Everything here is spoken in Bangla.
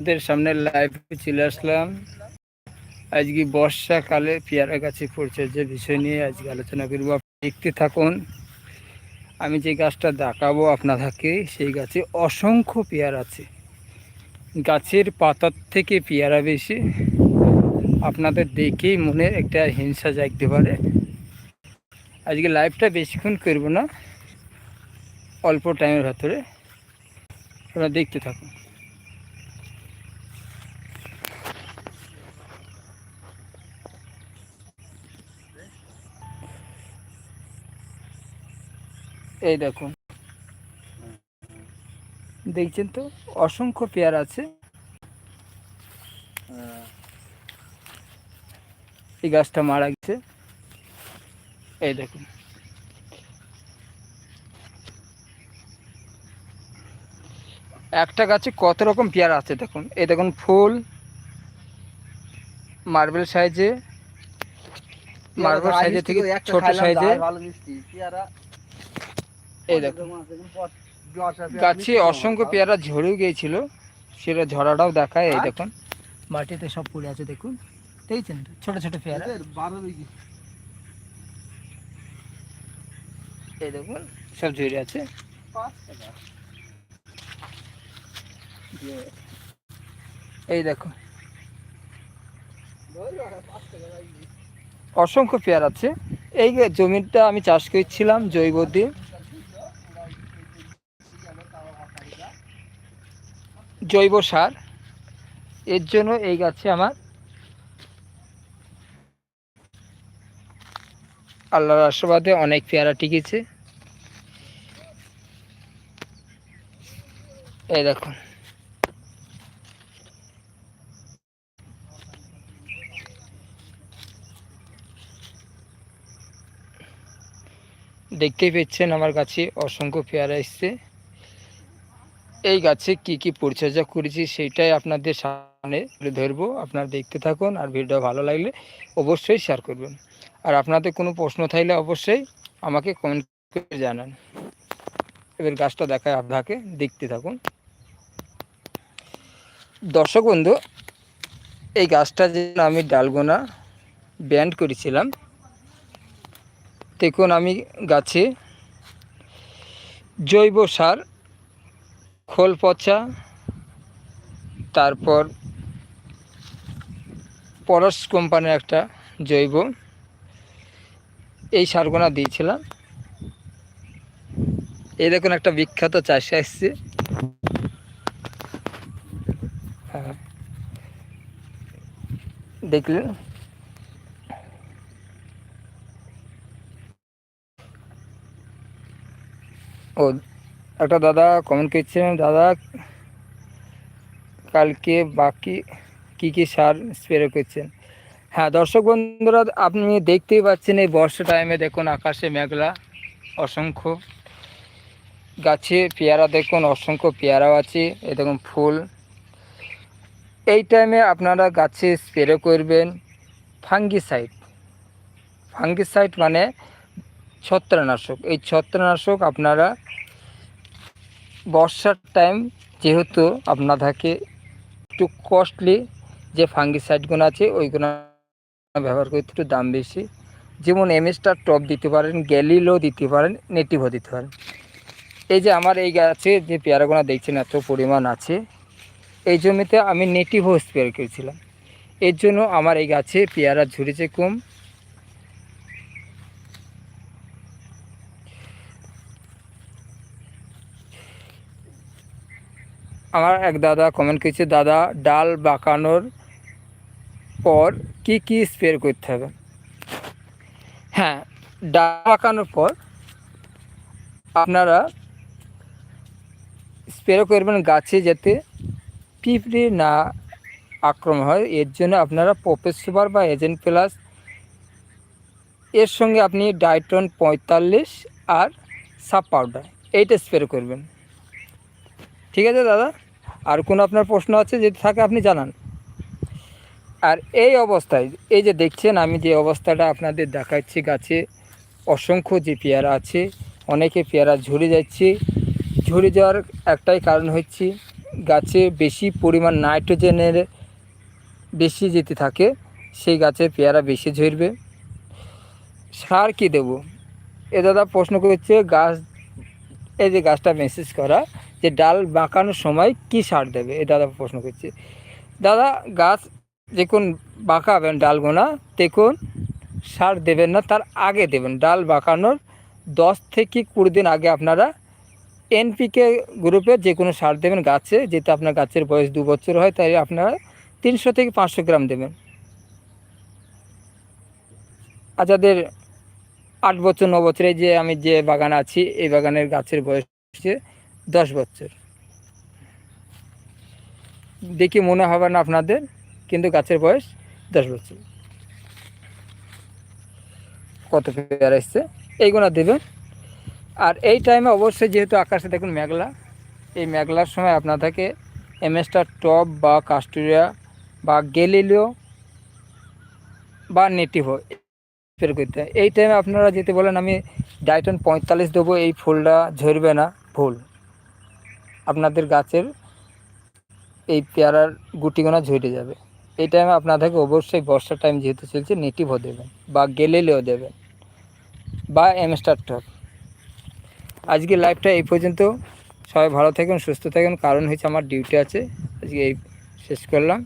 আপনাদের সামনে লাইভে চলে আসলাম। আজকে বর্ষাকালে পেয়ারা গাছে পরিচর্যার বিষয় নিয়ে আজকে আলোচনা করব। দেখতে থাকুন। আমি যে গাছটা দেখাবো আপনাদেরকে, সেই গাছে অসংখ্য পেয়ারা আছে। গাছের পাতার থেকে পেয়ারা বেশি। আপনাদের দেখেই মনে একটা হিংসা জাগতে পারে। আজকে লাইভটা বেশিক্ষণ করব না, অল্প টাইমের ভেতরে। আপনারা দেখতে থাকুন। এই দেখুন। দেখছেন তো? অসংখ্য পেয়ার আছে। এই গাছটা মারা গেছে। এই দেখুন। একটা গাছে কত রকম পেয়ারা আছে দেখুন। এই দেখুন ফুল মার্বেল সাইজে মার্বেল সাইজে থেকে ছোট সাইজে। এই দেখুন গাছে অসংখ্য পেয়ারা ঝরেও গিয়েছিল সেটা ঝরাটাও দেখায় এই দেখুন। মাটিতে সব পড়ে আছে দেখুন। দেখছেন? ছোট ছোট পেয়ারা। এই দেখুন সব ঝরে আছে। এই দেখো। অসংখ্য পেয়ার আছে। এই জমিটা আমি চাষ করছিলাম জৈব দিয়ে জৈব সার। এর জন্য এই গাছে আমার আল্লাহর আশীর্বাদে অনেক পেয়ারা টিকেছে। এই দেখুন। দেখতেই পেয়েছেন আমার কাছে অসংখ্য পেয়ারা এসছে। এই গাছে কি কি পরিচর্যা করেছি সেইটাই আপনাদের সামনে তুলে ধরবো। আপনারা দেখতে থাকুন আর ভিডিও ভালো লাগলে অবশ্যই শেয়ার করবেন। আর আপনাদের কোনো প্রশ্ন থাকলে অবশ্যই আমাকে কমেন্ট করে জানান। এবার গাছটা দেখায় আপনাকে, দেখতে থাকুন। দর্শক বন্ধু, এই গাছটা যে আমি ডালগোনা ব্যান্ড করেছিলাম, দেখুন আমি গাছে জৈব সার খোল পচা, তারপর পরশ কোম্পানির একটা জৈব, এই সারগোনা দিয়েছিলাম। এই দেখুন একটা বিখ্যাত চাষে আসছে। হ্যাঁ। দেখলেন? ও একটা দাদা কমেন্ট করছিলেন দাদা, কালকে বাকি কি কি সার স্প্রে করছেন? হ্যাঁ দর্শক বন্ধুরা, আপনি দেখতেই পাচ্ছেন এই বর্ষা টাইমে দেখুন আকাশে মেঘলা, অসংখ্য গাছে পেয়ারা, দেখুন অসংখ্য পেয়ারাও আছে, এই দেখুন ফুল। এই টাইমে আপনারা গাছে স্প্রে করবেন ফাঙ্গিসাইড ফাঙ্গিসাইড মানে ছত্রনাশক এই ছত্রনাশক আপনারা বর্ষার টাইম যেহেতু আপনাদেরকে একটু কস্টলি যে ফাঙ্গিসাইডগুলো আছে, ওইগুলো ব্যবহার করতে একটু দাম বেশি। যেমন এমএসটার টপ দিতে পারেন গ্যালিলো দিতে পারেন নেটিভও দিতে পারেন। এই যে আমার এই গাছে যে পেয়ারাগুলো দেখছেন এত পরিমাণ আছে, এই জমিতে আমি নেটিভও স্প্রে করেছিলাম। এর জন্য আমার এই গাছে পেয়ারা ঝুড়েছে কম। আমার এক দাদা কমেন্ট করেছে, দাদা, ডাল বাঁকানোর পর কি কি স্প্রে করতে হবে? হ্যাঁ ডাল বাঁকানোর পর আপনারা স্প্রে করবেন গাছে যাতে পিঁপড়ে না আক্রমণ হয়। এর জন্য আপনারা পপের সুপার বা এজেন্ট প্লাস এর সঙ্গে আপনি ডাইটন পঁয়তাল্লিশ আর সাপ পাউডার এইটা স্প্রে করবেন। ঠিক আছে দাদা? আর কোনো আপনার প্রশ্ন আছে যদি থাকে আপনি জানান। আর এই অবস্থায়, এই যে দেখছেন, আমি যে অবস্থাটা আপনাদের দেখাচ্ছি, গাছে অসংখ্য যে পেয়ারা আছে, অনেকে পেয়ারা ঝরে যাচ্ছে। ঝরে যাওয়ার একটাই কারণ হচ্ছে গাছে বেশি পরিমাণ নাইট্রোজেনের বেশি যেতে থাকে, সেই গাছে পেয়ারা বেশি ঝরবে। সার কি দেব? এ দাদা প্রশ্ন করছে, গাছ, এই যে গাছটা মেসেজ করা যে ডাল বাঁকানোর সময় কি সার দেবে? এ দাদা প্রশ্ন করছে। দাদা, গাছ যখন বাঁকাবেন ডালগোনা দেখুন সার দেবেন না, তার আগে দেবেন। ডাল বাঁকানোর দশ থেকে কুড়ি দিন আগে আপনারা এনপিকে গ্রুপে যে কোনো সার দেবেন গাছে, যেটা আপনার গাছের বয়স দু বছর হয়, তাই আপনারা তিনশো থেকে পাঁচশো গ্রাম দেবেন। আর যাদের আট বছর, ন বছরে যে আমি যে বাগান আছি, এই বাগানের গাছের বয়স হচ্ছে দশ বছর। দেখি মনে হবে না আপনাদের, কিন্তু গাছের বয়স দশ বছর। কত পেয়ারা এসছে? এইগুলো দেবেন। আর এই টাইমে অবশ্যই যেহেতু আকাশে দেখুন মেঘলা, এই মেঘলার সময় আপনাদেরকে এমএসটার টপ বা কাস্টোরিয়া বা গেলিলিও বা নেটিভো স্প্রে করতে হয়। এই টাইমে আপনারা যেতে বলেন আমি ডাইটন পঁয়তাল্লিশ দেবো, এই ফুলটা ঝরবে না ভুল আপনাদের গাছের এই পেয়ারার গুটিগোনা ঝরে যাবে। এই টাইমে আপনাদেরকে অবশ্যই বর্ষার টাইম যেহেতু চলছে নেটিভও দেবেন বা গেলেলেও দেবেন বা এমস্টার টপ আজকে লাইভটা এই পর্যন্ত। সবাই ভালো থাকুন, সুস্থ থাকুন। কারণ হয়েছে আমার ডিউটি আছে। আজকে এই শেষ করলাম।